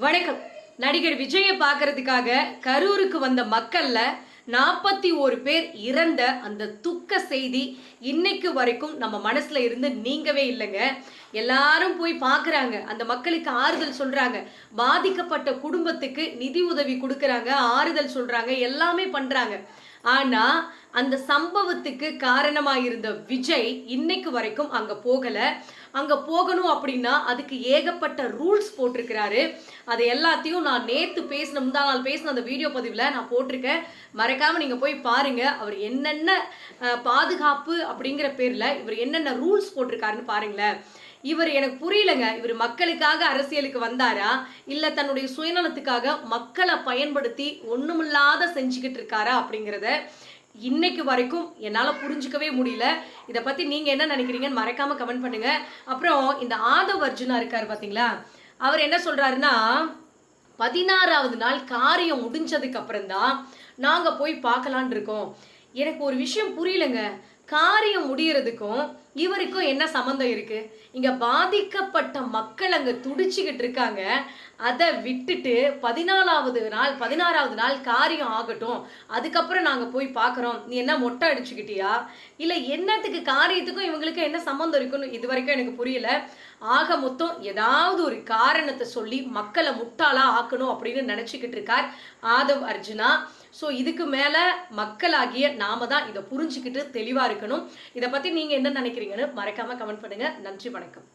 வணக்கம். நடிகர் விஜயை பார்க்கறதுக்காக கரூருக்கு வந்த மக்கள்ல நாற்பத்தி ஒரு பேர் இறந்த அந்த துக்க செய்தி இன்னைக்கு வரைக்கும் நம்ம மனசுல இருந்து நீங்கவே இல்லைங்க. எல்லாரும் போய் பார்க்குறாங்க. அந்த மக்களுக்கு ஆறுதல் சொல்றாங்க. பாதிக்கப்பட்ட குடும்பத்துக்கு நிதி உதவி கொடுக்குறாங்க. ஆறுதல் சொல்றாங்க. எல்லாமே பண்றாங்க. ஆனா அந்த சம்பவத்துக்கு காரணமாக இருந்த விஜய் இன்னைக்கு வரைக்கும் அங்கே போகலை. அங்கே போகணும் அப்படின்னா அதுக்கு ஏகப்பட்ட ரூல்ஸ் போட்டிருக்கிறாரு. அது எல்லாத்தையும் நான் நேற்று பேசின முந்தா நாள் பேசின அந்த வீடியோ பதிவில் நான் போட்டிருக்கேன். மறக்காமல் நீங்கள் போய் பாருங்கள் அவர் என்னென்ன பாதுகாப்பு அப்படிங்கிற பேரில் இவர் என்னென்ன ரூல்ஸ் போட்டிருக்காருன்னு பாருங்களேன். இவர் எனக்கு புரியலங்க. இவர் மக்களுக்காக அரசியலுக்கு வந்தாரா? இல்ல தன்னுடைய சுயநலத்துக்காக மக்களை பயன்படுத்தி ஒண்ணுமில்லாத செஞ்சுக்கிட்டு இருக்காரா அப்படிங்கிறத இன்னைக்கு வரைக்கும் என்னால் புரிஞ்சுக்கவே முடியல. இதை பற்றி நீங்கள் என்ன நினைக்கிறீங்கன்னு மறக்காமல் கமெண்ட் பண்ணுங்க. அப்புறம் இந்த ஆதவ் அர்ஜுனா இருக்கார் பார்த்தீங்களா அவர் என்ன சொல்கிறாருன்னா பதினாறாவது நாள் காரியம் முடிஞ்சதுக்கு அப்புறம் தான் நாங்கள் போய் பார்க்கலான் இருக்கோம். எனக்கு ஒரு விஷயம் புரியலங்க. காரியம் முடியறதுக்கும் இவருக்கும் என்ன சம்மந்தம் இருக்கு? இங்க பாதிக்கப்பட்ட மக்கள் அங்க துடிச்சுக்கிட்டு இருக்காங்க. அதை விட்டுட்டு பதினாலாவது நாள் பதினாறாவது நாள் காரியம் ஆகட்டும். அதுக்கப்புறம் நாங்க போய் பார்க்குறோம் நீ என்ன மொட்டை அடிச்சுக்கிட்டியா? இல்ல என்னத்துக்கு காரியத்துக்கும் இவங்களுக்கும் என்ன சம்மந்தம் இருக்குன்னு இது வரைக்கும் எனக்கு புரியல. ஆக மொத்தம் ஏதாவது ஒரு காரணத்தை சொல்லி மக்களை முட்டாளா ஆக்கணும் அப்படின்னு நினைச்சுக்கிட்டு இருக்கார் ஆதவ் அர்ஜுனா. ஸோ இதுக்கு மேலே மக்களாகிய நாம தான் இதை புரிஞ்சுக்கிட்டு தெளிவாக இருக்கணும். இதை பற்றி நீங்கள் என்ன நினைக்கிறீங்கன்னு மறக்காமல் கமெண்ட் பண்ணுங்கள் நன்றி வணக்கம்.